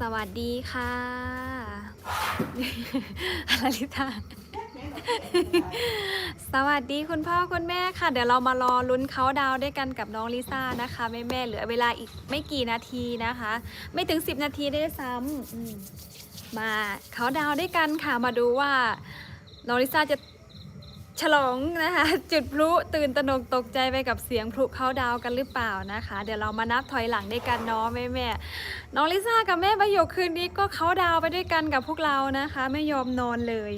สวัสดีค่ะอะไรลิตาสวัสดีคุณพ่อคุณแม่ค่ะ เดี๋ยวเรามารอลุ้นเขาน์ดาวน์ด้วยกันกับน้องลิซ่านะคะแม่แม่ๆเหลือเวลาอีกไม่กี่นาทีนะคะ ไม่ถึง 10 นาทีได้วยซ้ำอืมมาเขาน์ดาวน์ด้วยกันค่ะมาดูว่าน้องลิซ่าจะ ฉลองนะคะ จุดพลุตื่นตระหนกตกใจไปกับเสียงพลุเขาดาวกันหรือเปล่านะคะ เดี๋ยวเรามานับถอยหลังด้วยกันเนาะแม่แม่น้องลิซ่ากับแม่ประโยคคืนนี้ก็เขาดาวไปด้วยกันกับพวกเรานะคะ ไม่ยอมนอนเลย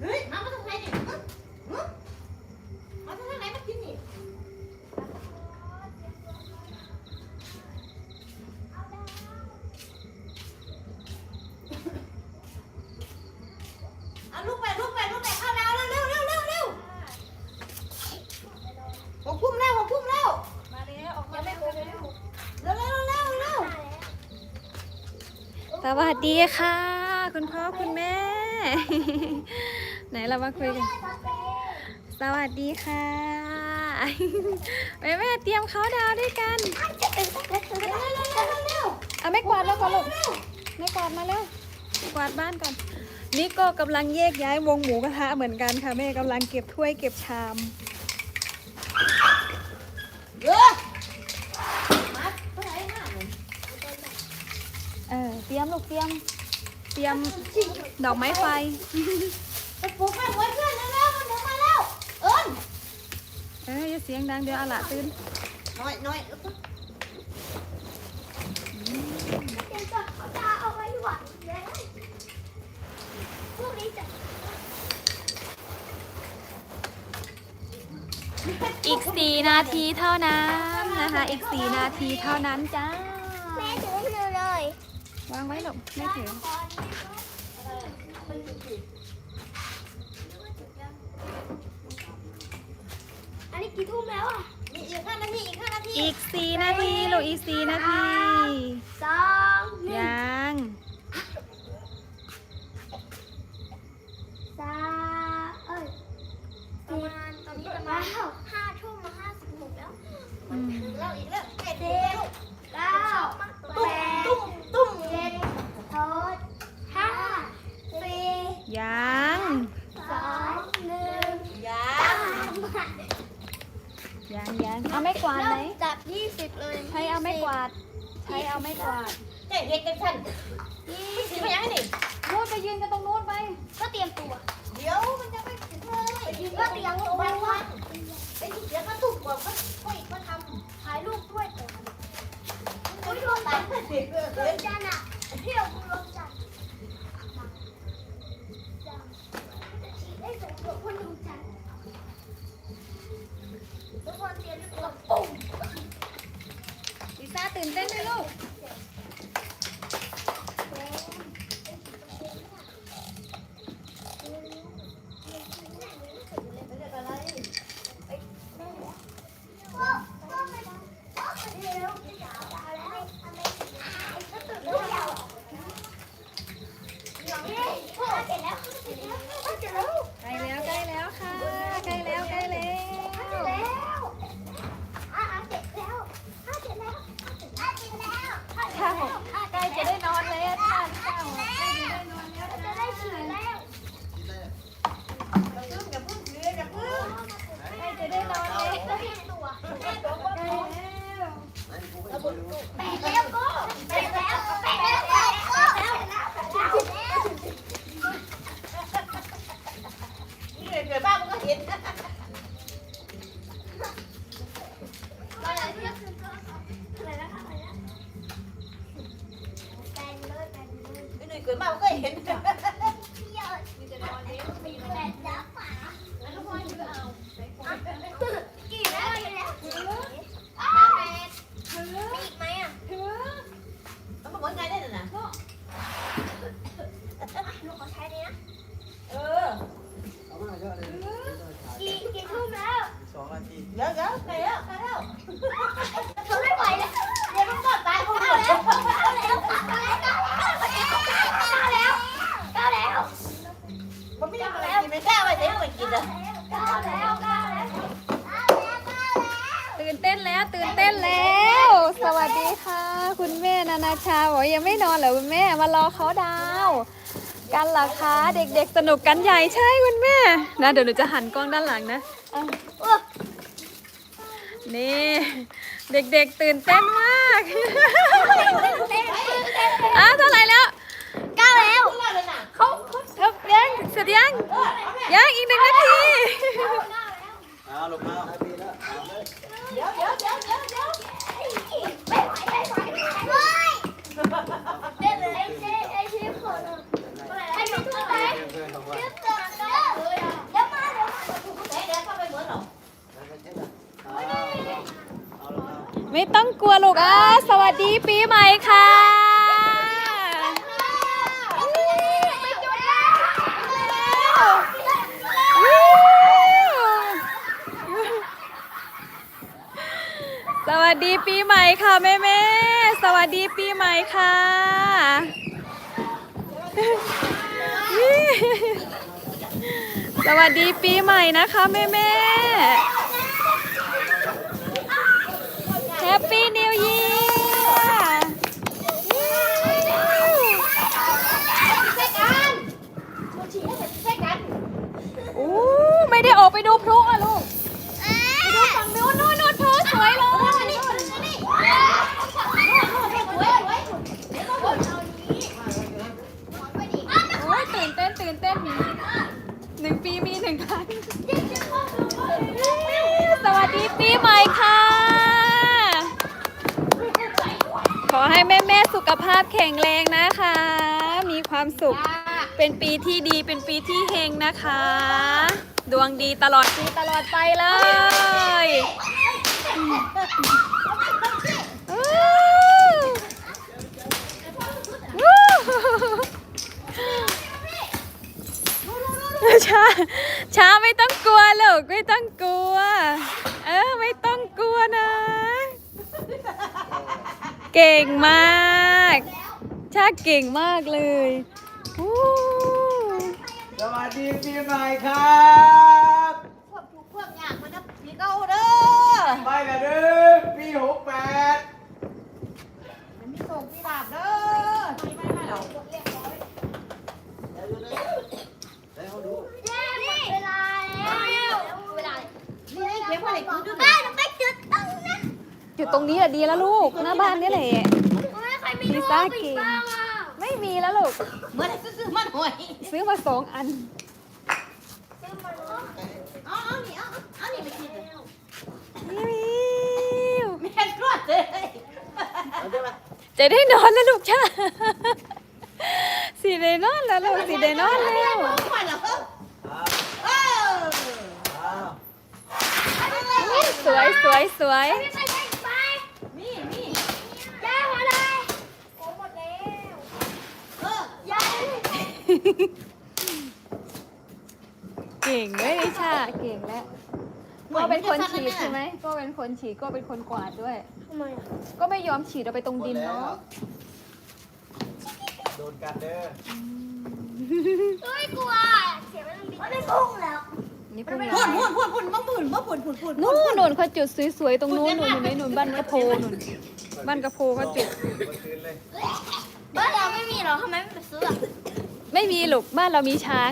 เฮ้ยมามาทางไหนนี่ฮะฮะมาทางไหนมากินนี่เอาลูกไปลูกไปลูกไปเข้าดาวเร็วเร็วเร็วเร็วเร็วหกทุ่มแล้วหกทุ่มแล้ว มาแล้วออกมาแล้ว เร็วเร็วเร็วเร็วเร็ว ส วัสดีค่ะ คุณพ่อคุณแม่ ไหนเรามาคุยกันสวัสดีค่ะแม่แม่เตรียมเขาดาวด้วยกันเอาไม่กวาดแล้วก่อนลูกไม่กวาดมาแล้วกวาดบ้านก่อนนี่ก็กำลังแยกย้ายวงหมูกระทะเหมือนกันค่ะแม่กำลังเก็บถ้วยเก็บชาม เยอะมาเท่าไหร่ห้าหนึ่ง เออเตรียมลูกเตรียม เตรียมดอกไม้ไฟไปปลูกแม่ไว้เพื่อนเร็วๆมันเดี๋ยวมาแล้ว เอิญเอออย่าเสียงดังเดี๋ยวอาละตื่นน้อยน้อยอีกสี่นาทีเท่านั้นนะคะ อีกสี่นาทีเท่านั้นจ้า แม่ถือให้หนูเลย วางไว้ลูกไม่ถืออันนี้กี่ทุ่มแล้วอะมีอีกห้านาทีอีกห้านาทีอีกสี่นาทีลูกอีกสี่นาทีสองหนึ่งยังสามเอ้ยประมาณตอนนี้ประมาณห้าทุ่มมาห้าสิบหกแล้ว อืม แล้วอีกแล้วเจ็ด สิบเก้าแปด ตุ้มตุ้ม เจ็ดหกห้าสี่ ยัง สองหนึ่ง ยา สาม ยังยังเอาไม่กวาดไหม เริ่มจับยี่สิบเลย ใช้เอาไม่ก วาด ใช้เอาไม่กวาดเจ๊เด็กกันฉันยี่สีสิบไปยังไงนี่นู่นไปยืนกันตรงนู้นไป ก็เตรียมตัวเดี๋ยวมันจะไม่ถึงเลยก็เตรียมตัวไว้ไว้ว่าไอ้ที่เดี๋ยวก็ถูกกว่าก็ค่อยมาทถ่ายรูปด้วยแต่ำไม่รู้ตายเด็กเลดวยงจันทร์อะเที่ยวดูดวงจันทร์ได้สำรวจบนดวงจันทร์ทุกคนเตรียมตัวปุ๊บ ลิซ่าตื่นเต้นไหมลูก ใกล้แล้วใกล้แล้วค่ะ ใกล้แล้วใกล้แล้ว ค่ะใกล้จะได้นอนแล้วค่ะใกล้จะได้นอนแล้ว จะได้ฉีดแล้ว อย่าพึ่งเรืออย่าพึ่ง ใกล้จะได้นอนแล้ว ก็เห็นตัว ใกล้แล้ว แปะแล้วก็แปะแล้วแปะแล้วแปะแล้วแปะแล้ว นี่เลยเกิดบ้านมันก็เห็น อะไรนะอะไรนะอะไรนะแปะเลยแปะเลย นี่เลยเกิดบ้านมันก็เห็นเที่ยวมีแต่นอนเลี้ยงมีแปดยักษ์ฝาแล้วทุกคนคือเอากี่แล้วกี่แล้วอ้าวแปดมีอีกไหมอะถือมันบอกว่าไงได้น่ะนะลูกขอใช้ดีนะเออเอามาเยอะเลยกี่กี่ทุ่มแล้วสองนาที เดี๋ยวเดี๋ยวไปแล้วไปแล้วทนไม่ไหว ตื่นเต้นแล้ว สวัสดีค่ะ คุณแม่นานาชาบอกยังไม่นอนเหรอคุณแม่มารอเขาดาวกันเหรอคะเด็กๆสนุกกันใหญ่ใช่คุณแม่นะเดี๋ยวหนูจะหันกล้องด้านหลังนะนี่เด็กๆตื่นเต้นมากอ้าวเท่าไหร่แล้ว ไม่ต้องกลัวลูกอะสวัสดีปีใหม่ค่ะไปจุดแล้วสวัสดีปีใหม่ค่ะแม่แม่ๆสวัสดีปีใหม่ค่ะสวัสดีปีใหม่นะคะแม่แม่ แฮปปี้นิว e ยีร์อู้ไม่ได้ออกไปดูพลุอะลูก ไปดูฝั่งนู้นนู่นนู่นพลุสวยเลยโอ้ยตื่นเต้นตื่นเต้นมีหนึ่งปีมีหนึ่งครั้ง สวัสดีปีใหม่ค่ะ ข อให้แม่แม่ๆสุขภาพแข็งแรงนะคะ มีความสุข เป็นปีที่ดี เป็นปีที่เฮงนะคะ ดวงดีตลอดปีตลอดไปเลยอู้วู้ช้าช้าไม่ต้องกลัวลูกไม่ต้องกลัว เออ ไม่ต้องกลัวนะ เก่งมากชาเก่งมากเลยอู้สวัสดีปีใหม่ครับพวกพวกอยากมันนะพี่เก้าเด้อไปกันเด้อปีหกแปด มันมีส่งพี่ดาบเด้อไม่ไม่ไม่หรอก ให้เขาดู เวลาแล้วเวลา นี่ไอ้เก็บไว้กูดู แม่เราไปจุดต้องนะ อยู่ตรงนี้อะดีแล้วลูก หน้าบ้านนี่แหละไม่ใครมีลิลูกซ่าปิดเก่ง บ้างอะไม่มีแล้วลูกเหมือนซื้อมันหวยซื้อมาสองอันอ๋ออ๋อนี่อ๋ออ๋อนี่ไปกินมิวแม่รวดเลยเอาได้ไหมจะได้นอนแล้วลูกช่าสีได้นอนแล้วลูกสีได้นอนแล้วไปเหรอครับเอออ้าวสวยสวยสวย ไม่ไปไปไป นี่นี่ ย่ามาเลยโอ้หมดแล้ว เออย่า เก่งเลยนิชาเก่งแล้วก็เป็นคนฉีดใช่ไหมก็เป็นคนฉีดก็เป็นคนกวาดด้วย ทำไมอะก็ไม่ยอมฉีดเอาไปตรงดินเนาะโดนกันเด้อเฮ้ยกลัวเสียงมันบินไม่พุ่งแล้วนี่เพิ่งพูลดงพูดพูดพูดมึงพูดมึงพูดพูดพูดนู่นนู่นเขาจุดสวยๆตรงนู้นนู่นเห็นไหมนู่นบ้านกระโพนู่นบ้านกระโพเขาจุดเมื่อคืนเลย บ้านเราไม่มีหรอทำไมไม่ไปซื้ออะ ไม่มีหรอกบ้านเรามีช้าง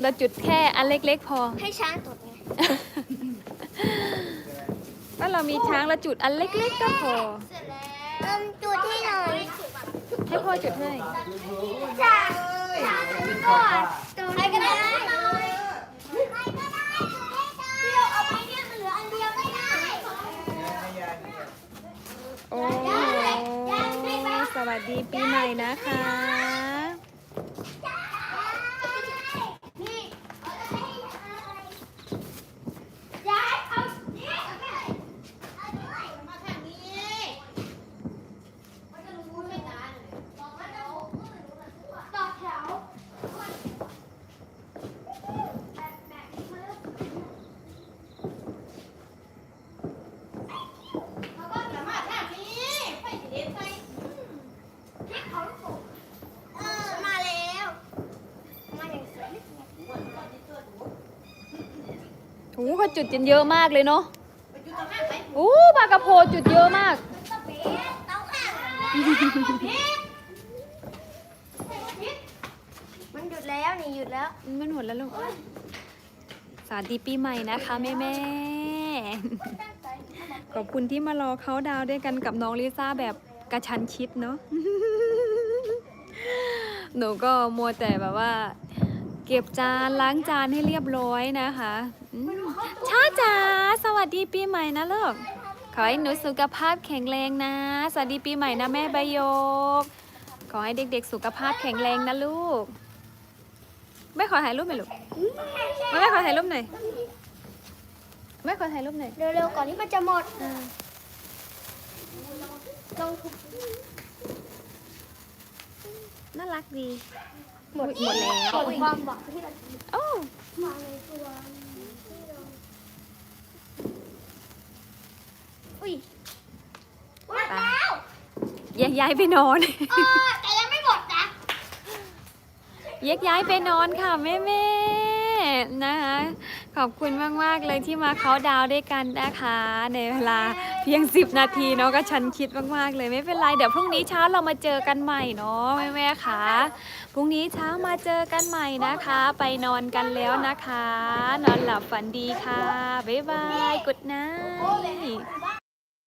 เราจุดแค่อันเล็ก ๆ พอ ให้ช้างตดไงบ้านเรามีช้างเราจุดอันเล็ก ๆ ก็พอ เสร็จแล้วเอิ่มจุดที่หน่อยให้พ่อจุดให้ช้างช้างก่อนใครก็ได้ใครก็ได้จุดให้ได้เดียวเอาไปเนี่ยมันเหลืออันเดียวไม่ได้ไม่ยากไม่ยากโอ้ สวัสดีปีใหม่นะคะ นี่ยายเอานี่เอาไปเอาด้วย มาทางนี้ มันจะรู้ไม่นานบอกว่าจะหกก็ไม่รู้นะต่อแถวแบบแบบนี้มาแล้วเขาก็ อย่ามาทางนี้ไปสิเด็ดไป พลิกเขาลูกโป่งเออมาแล้วมาอย่างสวย โอ้เขาจุดกันเยอะมากเลยเนาะไปอยู่ตรงนั้นไปโอ้ปลากระโพจุดเยอะมากก็เป็นเต้าข้างมันหยุดแล้วนี่หยุดแล้ว มันหมดแล้วลูกสวัสดีปีใหม่นะคะแม่แม่ๆขอบคุณที่มารอเขาน์ดาวน์ด้วยกันกับน้องลิซ่าแบบกระชันชิดเนาะหนูก็มัวแต่แบบว่า เก็บจานล้างจานให้เรียบร้อยนะคะอืมช้าจ๋าสวัสดีปีใหม่นะลูกขอให้หนูสุขภาพแข็งแรงนะ สวัสดีปีใหม่นะแม่ใบโยก ขอให้เด็กๆสุขภาพแข็งแรงนะลูก ไม่ขอถ่ายรูปหน่อยลูกไม่ไม่ขอถ่ายรูปหน่อยไม่ขอถ่ายรูปหน่อยเร็วๆก่อนที่มันจะหมดลองทุบน่ารักดี หมดหมดแล้วหมดความหวังที่เราโอ้มาในตัวอุ้ยหมดแล้วแยกย้ายไปนอน เออแต่ยังไม่หมดนะแยกย้ายไปนอนค่ะแม่แม่ นะคะขอบคุณมาก ๆ เลยที่มาเขาดาวด้วยกันนะคะ ในเวลาเพียง 10 นาทีเนาะก็ชันคิดมาก ๆ เลยไม่เป็นไร เดี๋ยวพรุ่งนี้เช้าเรามาเจอกันใหม่เนาะแม่ๆค่ะพรุ่งนี้เช้ามาเจอกันใหม่นะคะ ไปนอนกันแล้วนะคะ นอนหลับฝันดีค่ะ บ๊ายบายกุดไนโอ้เลยท์บ้า